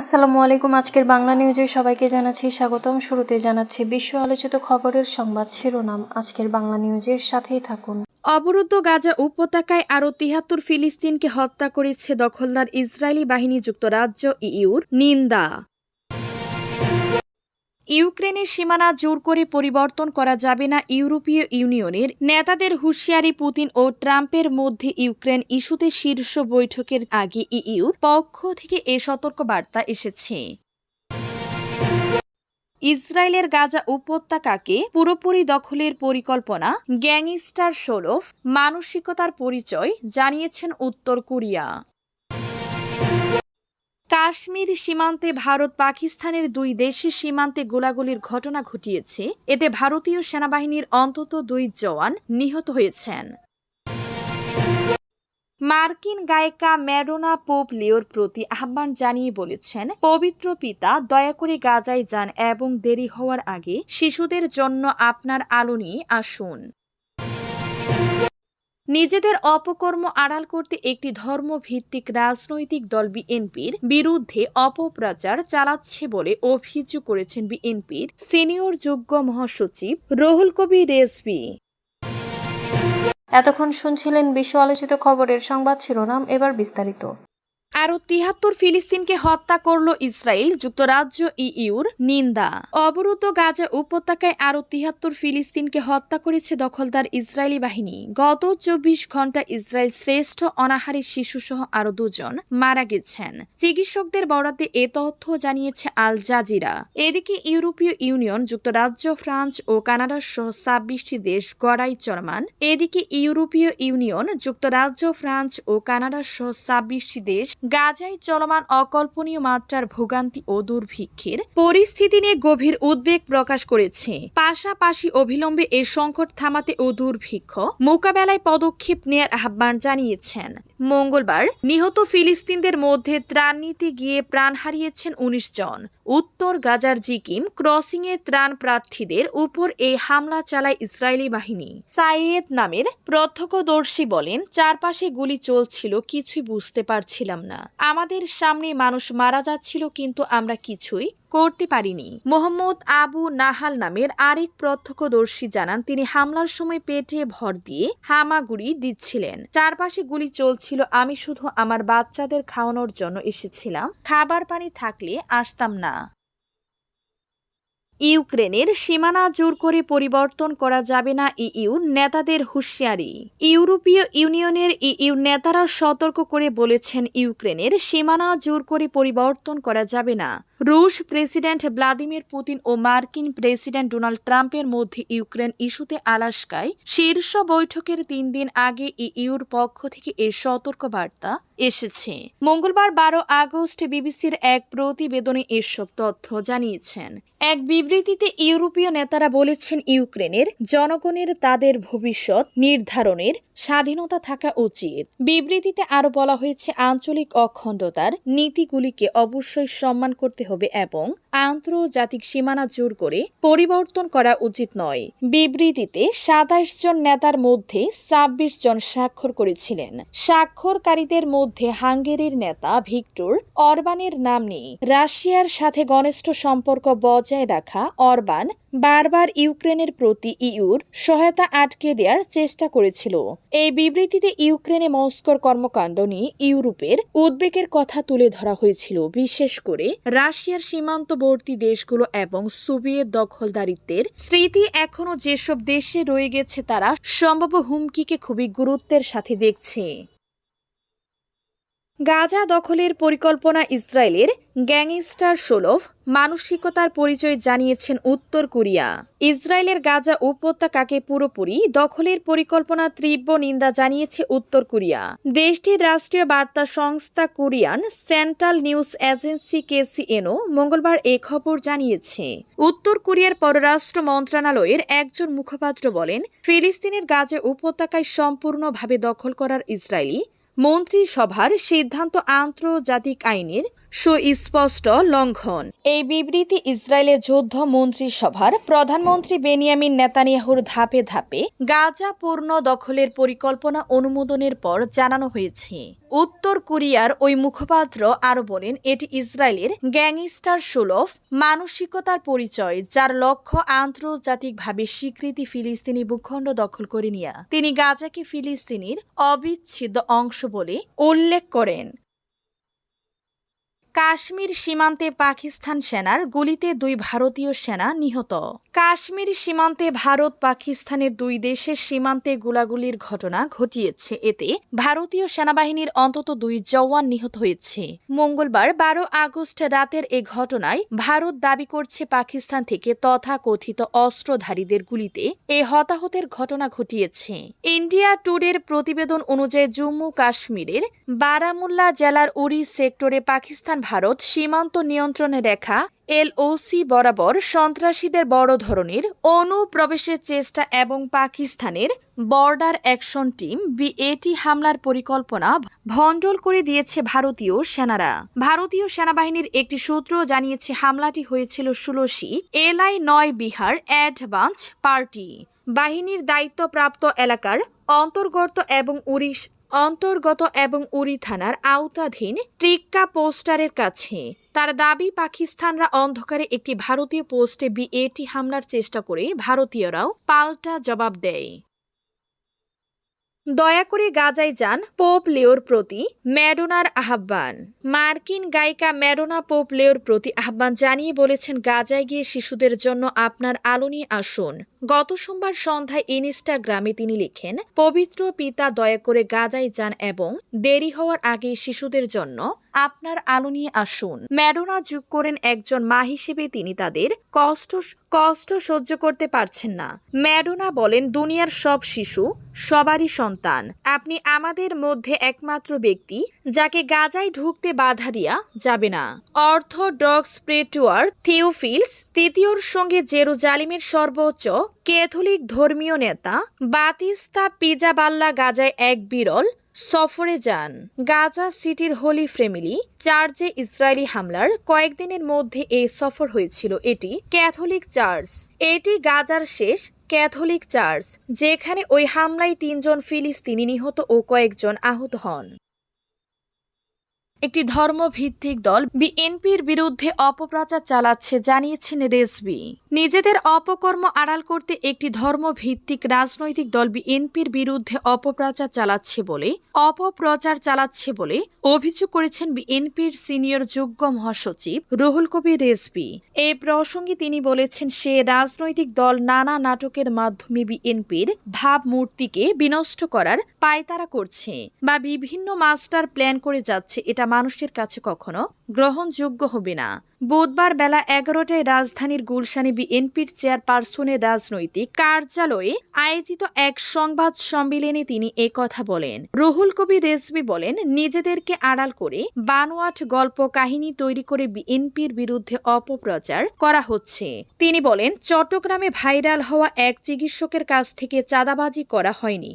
আসসালামু আলাইকুম, আজকের বাংলা নিউজে সবাইকে জানাচ্ছি স্বাগতম। শুরুতে জানাচ্ছি বিশ্ব আলোচিত খবরের সংবাদ শিরোনাম। আজকের বাংলা নিউজের সাথেই থাকুন। অবরুদ্ধ গাজা উপত্যকায় আরও তিহাত্তর ফিলিস্তিনকে হত্যা করেছে দখলদার ইসরায়েলি বাহিনী যুক্তরাজ্য ইউর নিন্দা। ইউক্রেনের সীমানা জোর করে পরিবর্তন করা যাবে না ইউরোপীয় ইউনিয়নের নেতাদের হুঁশিয়ারি পুতিন ও ট্রাম্পের মধ্যে ইউক্রেন ইস্যুতে শীর্ষ বৈঠকের আগে ইইউর পক্ষ থেকে এ সতর্কবার্তা এসেছে। ইসরায়েলের গাজা উপত্যকাকে পুরোপুরি দখলের পরিকল্পনা গ্যাংস্টার সোলফ মানসিকতার পরিচয় জানিয়েছেন উত্তর কোরিয়া। কাশ্মীর সীমান্তে ভারত পাকিস্তানের দুই দেশের সীমান্তে গোলাগুলির ঘটনা ঘটিয়েছে। এতে ভারতীয় সেনাবাহিনীর অন্তত দুই জওয়ান নিহত হয়েছেন। মার্কিন গায়িকা ম্যাডোনা পোপ লিওর প্রতি আহ্বান জানিয়ে বলেছেন, পবিত্র পিতা, দয়া করে গাজায় যান এবং দেরি হওয়ার আগে শিশুদের জন্য আপনার আলো নিয়ে আসুন। নিজেদের অপকর্ম আড়াল করতে একটি ধর্মভিত্তিক রাজনৈতিক দল বিএনপির বিরুদ্ধে অপপ্রচার চালাচ্ছে বলে অভিযোগ করেছেন বিএনপির সিনিয়র যোগ্য মহাসচিব রহুল কবি রেজভি এতক্ষণ শুনছিলেন বিশ্ব আলোচিত খবরের সংবাদ শিরোনাম, এবার বিস্তারিত। আরও তিহাত্তর ফিলিস্তিনকে হত্যা করল ইসরায়েল, যুক্তরাজ্য, ইইউর নিন্দা। অবরুদ্ধ গাজা উপত্যকায় আরও তিহাত্তর ফিলিস্তিনকে হত্যা করেছে দখলদার ইসরায়েলি বাহিনী। গত চব্বিশ ঘণ্টা ইসরায়েল শ্রেষ্ঠ অনাহারী শিশুসহ আরও দুজন মারা গেছেন। চিকিৎসকদের বরাদ্দে এ তথ্য জানিয়েছে আল জাজিরা। এদিকে ইউরোপীয় ইউনিয়ন, যুক্তরাজ্য, ফ্রান্স ও কানাডা সহ ছাব্বিশটি দেশ গড়াই চলমান। এদিকে ইউরোপীয় ইউনিয়ন, যুক্তরাজ্য, ফ্রান্স ও কানাডা সহ ছাব্বিশটি দেশ গাজায় চলমান অকল্পনীয় মাত্রার ভোগান্তি ও দুর্ভিক্ষের পরিস্থিতি নিয়ে গভীর উদ্বেগ প্রকাশ করেছে। পাশাপাশি অবিলম্বে এ সংকট থামাতে ও দুর্ভিক্ষ মোকাবেলায় পদক্ষেপ নেয়ার আহ্বান জানিয়েছেন। মঙ্গলবার নিহত ফিলিস্তিনদের মধ্যে ত্রাণ নিতে গিয়ে প্রাণ হারিয়েছেন উনিশ জন। উত্তর গাজার জিকিম ক্রসিংয়ে ত্রাণ প্রার্থীদের উপর এই হামলা চালায় ইসরায়েলি বাহিনী। সাইয়েদ নামের প্রত্যক্ষদর্শী বলেন, চারপাশে গুলি চলছিল, কিছুই বুঝতে পারছিলাম না। আমাদের সামনে মানুষ মারা যাচ্ছিল কিন্তু আমরা কিছুই করতে পারিনি। মোহাম্মদ আবু নাহাল নামের আরেক প্রত্যক্ষদর্শী জানান, তিনি হামলার সময় পেটে ভর দিয়ে হামাগুড়ি দিচ্ছিলেন। চারপাশে গুলি চলছিল, আমি শুধু আমার বাচ্চাদের খাওয়ানোর জন্য এসেছিলাম। খাবার পানি থাকলে আসতাম না। ইউক্রেনের সীমানা জোর করে পরিবর্তন করা যাবে না ইইউ নেতাদের হুঁশিয়ারি। ইউরোপীয় ইউনিয়নের ইইউ নেতারা সতর্ক করে বলেছেন, ইউক্রেনের সীমানা জোর করে পরিবর্তন করা যাবে না। রুশ প্রেসিডেন্ট ভ্লাদিমির পুতিন ও মার্কিন প্রেসিডেন্ট ডোনাল্ড ট্রাম্পের মধ্যে ইউক্রেন ইস্যুতে আলাস্কায় শীর্ষ বৈঠকের তিন দিন আগে ইইউর পক্ষ থেকে এই সতর্কবার্তা এসেছে। মঙ্গলবার বারো আগস্ট বিবিসির এক প্রতিবেদনে এসব তথ্য জানিয়েছেন। এক বিবৃতিতে ইউরোপীয় নেতারা বলেছেন, ইউক্রেনের জনগণের তাদের ভবিষ্যৎ নির্ধারণের স্বাধীনতা থাকা উচিত। বিবৃতিতে আরও বলা হয়েছে, আঞ্চলিক অখণ্ডতার নীতিগুলিকে অবশ্যই সম্মান করতে হবে এবং আন্তর্জাতিক সীমানা জোর করে পরিবর্তন করা উচিত নয়। বিবৃতিতে সাতাশ জন নেতার মধ্যে ছাব্বিশ জন স্বাক্ষর করেছিলেন। স্বাক্ষরকারীদের মধ্যে হাঙ্গেরির নেতা ভিক্টর অরবানের নাম নিয়ে রাশিয়ার সাথে ঘনিষ্ঠ সম্পর্ক বজায় রাখা অরবান বারবার ইউক্রেনের প্রতি ইউর সহায়তা আটকে দেওয়ার চেষ্টা করেছিল। এই বিবৃতিতে ইউক্রেনে মস্কোর কর্মকাণ্ড নিয়ে ইউরোপের উদ্বেগের কথা তুলে ধরা হয়েছিল। বিশেষ করে রাশিয়ার সীমান্তবর্তী দেশগুলো এবং সোভিয়েত দখলদারিত্বের স্মৃতি এখনও যেসব দেশে রয়ে গেছে, তারা সম্ভাব্য হুমকিকে খুবই গুরুত্বের সাথে দেখছে। গাজা দখলের পরিকল্পনা ইসরায়েলের গ্যাংস্টার সোলভ মানসিকতার পরিচয় জানিয়েছেন উত্তর কোরিয়া। ইসরায়েলের গাজা উপত্যকাকে পুরোপুরি দখলের পরিকল্পনা তীব্র নিন্দা জানিয়েছে উত্তর কোরিয়া। দেশটির রাষ্ট্রীয় বার্তা সংস্থা Korean central news agency KCNO মঙ্গলবার এ খবর জানিয়েছে। উত্তর কোরিয়ার পররাষ্ট্র মন্ত্রণালয়ের একজন মুখপাত্র বলেন, ফিলিস্তিনের গাজা উপত্যকায় সম্পূর্ণভাবে দখল করার ইসরায়েলি মন্ত্রিসভার সিদ্ধান্ত আন্তর্জাতিক আইনের সুস্পষ্ট লঙ্ঘন। এই বিবৃতি ইসরায়েলের যুদ্ধ মন্ত্রিসভার প্রধানমন্ত্রী বেনিয়ামিন নেতানিয়াহুর ধাপে ধাপে গাজা পূর্ণ দখলের পরিকল্পনা অনুমোদনের পর জানানো হয়েছে। উত্তর কোরিয়ার ওই মুখপাত্র আরও বলেন, এটি ইসরায়েলের গ্যাংস্টার সুলভ মানসিকতার পরিচয়, যার লক্ষ্য আন্তর্জাতিকভাবে স্বীকৃতি ফিলিস্তিনি ভূখণ্ড দখল করে নেয়া। তিনি গাজাকে ফিলিস্তিনির অবিচ্ছেদ্য অংশ বলে উল্লেখ করেন। কাশ্মীর সীমান্তে পাকিস্তান সেনার গুলিতে দুই ভারতীয় সেনা নিহত। কাশ্মীর সীমান্তে ভারত, পাকিস্তানের দুই দেশের সীমান্তে গোলাগুলির ঘটনা ঘটিয়েছে। এতে ভারতীয় সেনাবাহিনীর অন্তত দুই জওয়ান নিহত হয়েছে। মঙ্গলবার বারো আগস্ট রাতের এ ঘটনায় ভারত দাবি করছে পাকিস্তান থেকে তথাকথিত অস্ত্রধারীদের গুলিতে এ হতাহতের ঘটনা ঘটিয়েছে। ইন্ডিয়া টুডের প্রতিবেদন অনুযায়ী জম্মু কাশ্মীরের বারামুল্লা জেলার উড়ি সেক্টরে পাকিস্তান ভারত সীমান্ত নিয়ন্ত্রণে রেখা এলওসি বরাবর সন্ত্রাসীদের বড় ধরনের অনুপ্রবেশের চেষ্টা এবং পাকিস্তানের বর্ডার অ্যাকশন টিম বিএটি হামলার পরিকল্পনা ভণ্ডল করে দিয়েছে ভারতীয় সেনারা। ভারতীয় সেনাবাহিনীর একটি সূত্র জানিয়েছে, হামলাটি হয়েছিল ষোলোশি এলআই নয় বিহার অ্যাডভান্স পার্টি। বাহিনীর দায়িত্বপ্রাপ্ত এলাকার অন্তর্গত এবং উড়িষ অন্তর্গত এবং উরি থানার আওতাধীন ট্রিক্কা পোস্টারের কাছে। তার দাবি, পাকিস্তানরা অন্ধকারে একটি ভারতীয় পোস্টে বিএটি হামলার চেষ্টা করে ভারতীয়রাও পাল্টা জবাব দেয়। দয়া করে গাজায় যান পোপ লেওর প্রতি ম্যাডোনার আহ্বান। মার্কিন গায়িকা ম্যাডোনা পোপ লেওর প্রতি আহ্বান জানিয়ে বলেছেন, গাজায় গিয়ে শিশুদের জন্য আপনার আলো নিয়ে আসুন। গত সোমবার সন্ধ্যায় ইনস্টাগ্রামে তিনি লিখেন, পবিত্র পিতা দয়া করে গাজায় যান এবং দেরি হওয়ার আগে শিশুদের জন্য আপনার আলো নিয়ে আসুন। ম্যাডোনা যোগ করেন একজন মা হিসেবে তিনি তাদের কষ্ট কষ্ট সহ্য করতে পারছেন না। ম্যাডোনা বলেন, দুনিয়ার সব শিশু, সবারই সন্তান। আপনি আমাদের মধ্যে একমাত্র ব্যক্তি, যাকে গাজায় ঢুকতে বাধা দেওয়া যাবে না। অর্থোডক্স প্রেটুয়ার থিওফিলস তৃতীয়র সঙ্গে জেরুজালিমের সর্বোচ্চ ক্যাথলিক ধর্মীয় নেতা বাতিস্তা পিজাবাল্লা গাজায় এক বিরল সফরে যান। গাজা সিটির হোলি ফ্যামিলি, চার্চে ইসরায়েলি হামলার কয়েকদিনের মধ্যে এই সফর হয়েছিল এটি ক্যাথলিক চার্চ। এটি গাজার শেষ ক্যাথলিক চার্চ, যেখানে ওই হামলায় তিনজন ফিলিস্তিনি নিহত ও কয়েকজন আহত হন। একটি ধর্মভিত্তিক দল বিএনপির বিরুদ্ধে অপপ্রচার চালাচ্ছে, জানিয়েছেন রেজবি। নিজেদের অপকর্ম আড়াল করতে একটি ধর্মভিত্তিক রাজনৈতিক দল বিএনপির বিরুদ্ধে অপপ্রচার চালাচ্ছে বলে, অপপ্রচার চালাচ্ছে বলে অভিযোগ করেছেন বিএনপির সিনিয়র যোগ্য মহাসচিব রুহুল কবির রেজবি। এই প্রসঙ্গে তিনি বলেছেন, সে রাজনৈতিক দল নানা নাটকের মাধ্যমে বিএনপির ভাবমূর্তিকে বিনষ্ট করার পায়তারা করছে বা বিভিন্ন মাস্টার প্ল্যান করে যাচ্ছে, এটা মানুষের কাছে কখনো গ্রহণযোগ্য হবে না। বুধবার বেলা এগারোটায় রাজধানীর গুলশানে বিএনপির চেয়ারপারসনের রাজনৈতিক কার্যালয়ে আয়োজিত এক সংবাদ সম্মেলনে তিনি এ কথা বলেন। রুহুল কবির রেজবি বলেন, নিজেদেরকে আড়াল করে বানোয়াট গল্প কাহিনী তৈরি করে বিএনপির বিরুদ্ধে অপপ্রচার করা হচ্ছে। তিনি বলেন, চট্টগ্রামে ভাইরাল হওয়া এক চিকিৎসকের কাছ থেকে চাঁদাবাজি করা হয়নি।